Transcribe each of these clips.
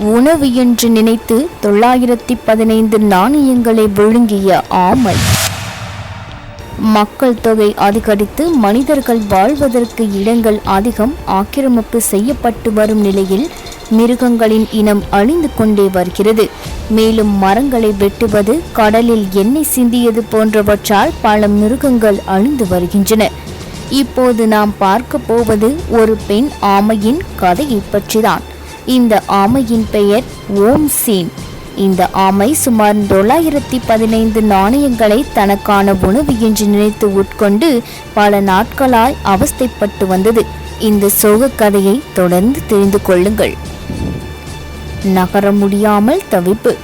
உணவு என்று நினைத்து தொள்ளாயிரத்தி பதினைந்து நாணயங்களை விழுங்கிய ஆமை. மக்கள் தொகை அதிகரித்து மனிதர்கள் வாழ்வதற்கு இடங்கள் அதிகம் ஆக்கிரமிப்பு செய்யப்பட்டு வரும் நிலையில் மிருகங்களின் இனம் அழிந்து கொண்டே வருகிறது. மேலும் மரங்களை வெட்டுவது கடலில் எண்ணெய் சிந்தியது போன்றவற்றால் பல மிருகங்கள் அழிந்து வருகின்றன. இப்போது நாம் பார்க்க போவது ஒரு பெண் ஆமையின் கதையை பற்றிதான். இந்த ஆமையின் பெயர் ஓம் சீன் இந்த ஆமை சுமார் தொள்ளாயிரத்தி பதினைந்து நாணயங்களை தனக்கான உணவு என்று நினைத்து உட்கொண்டு பல நாட்களாய் அவஸ்தைப்பட்டு வந்தது. இந்த சோக கதையை தொடர்ந்து தெரிந்து கொள்ளுங்கள். நகர முடியாமல் தவிப்பு.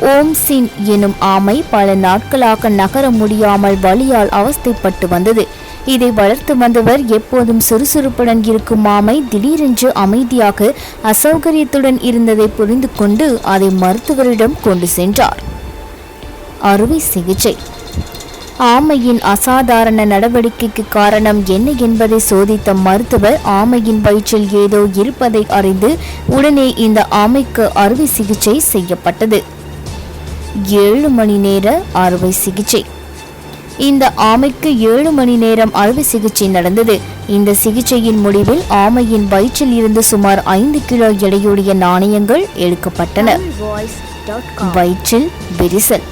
ஓம்சின் எனும் ஆமை பல நாட்களாக நகர முடியாமல் வழியால் அவஸ்தைப்பட்டு வந்தது. இதை வளர்த்து வந்தவர் எப்போதும் சுறுசுறுப்புடன் இருக்கும் ஆமை திடீரென்று அமைதியாக அசௌகரியத்துடன் இருந்ததை புரிந்து கொண்டு அதை மருத்துவரிடம் கொண்டு சென்றார். அறுவை சிகிச்சை. ஆமையின் அசாதாரண நடவடிக்கைக்கு காரணம் என்ன என்பதை சோதித்த மருத்துவர் ஆமையின் வயிற்றில் ஏதோ இருப்பதை அறிந்து உடனே இந்த ஆமைக்கு அறுவை சிகிச்சை செய்யப்பட்டது. ஏழு மணி நேர அறுவை சிகிச்சை. இந்த ஆமைக்கு ஏழு மணி நேரம் அறுவை சிகிச்சை நடந்தது. இந்த சிகிச்சையின் முடிவில் ஆமையின் வயிற்றில் இருந்து சுமார் ஐந்து கிலோ எடையுடைய நாணயங்கள் எடுக்கப்பட்டன. வயிற்றில் விரிசல்.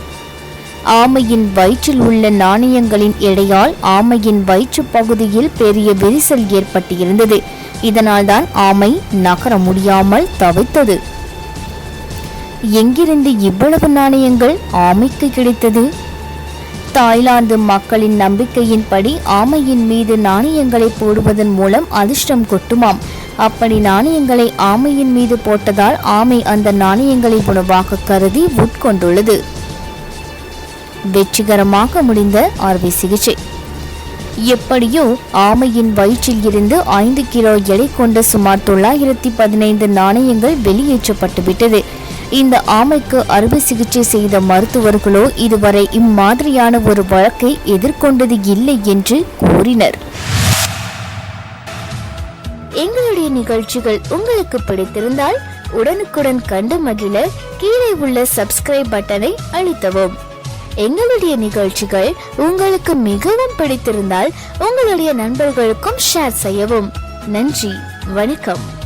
ஆமையின் வயிற்றில் உள்ள நாணயங்களின் எடையால் ஆமையின் வயிற்று பகுதியில் பெரிய விரிசல் ஏற்பட்டு இருந்தது இதனால்தான் ஆமை நகர முடியாமல் தவித்தது. எங்கிருந்து இவ்வளவு நாணயங்கள் ஆமைக்கு கிடைத்தது? தாய்லாந்து மக்களின் நம்பிக்கையின்படி ஆமையின் மீது நாணயங்களை போடுவதன் மூலம் அதிர்ஷ்டம் கொட்டுமாம். அப்படி நாணயங்களை ஆமையின் மீது போட்டதால் ஆமை அந்த நாணயங்களை உணவாக கருதி உட்கொண்டுள்ளது. வெற்றிகரமாக முடிந்த அறுவை சிகிச்சை. எப்படியோ ஆமையின் வயிற்றில் இருந்து ஐந்து கிலோ எடை கொண்ட சுமார் தொள்ளாயிரத்தி பதினைந்து நாணயங்கள் வெளியேற்றப்பட்டு விட்டது இந்த ஆமைக்கு அறுவை சிகிச்சை செய்த மருத்துவர்களோ இதுவரை இம்மாதிரியான ஒரு வழக்கை எதிர்கொண்டது இல்லை என்று கூறினர். எங்களுடைய நிகழ்ச்சிகள் உங்களுக்கு பிடித்திருந்தால் உடனுக்குடன் கண்டு மகிழ கீழே உள்ள சப்ஸ்கிரைப் பட்டனை அழுத்தவும். எங்களுடைய நிகழ்ச்சிகள் உங்களுக்கு மிகவும் பிடித்திருந்தால் உங்களுடைய நண்பர்களுக்கும் ஷேர் செய்யவும். நன்றி வணக்கம்.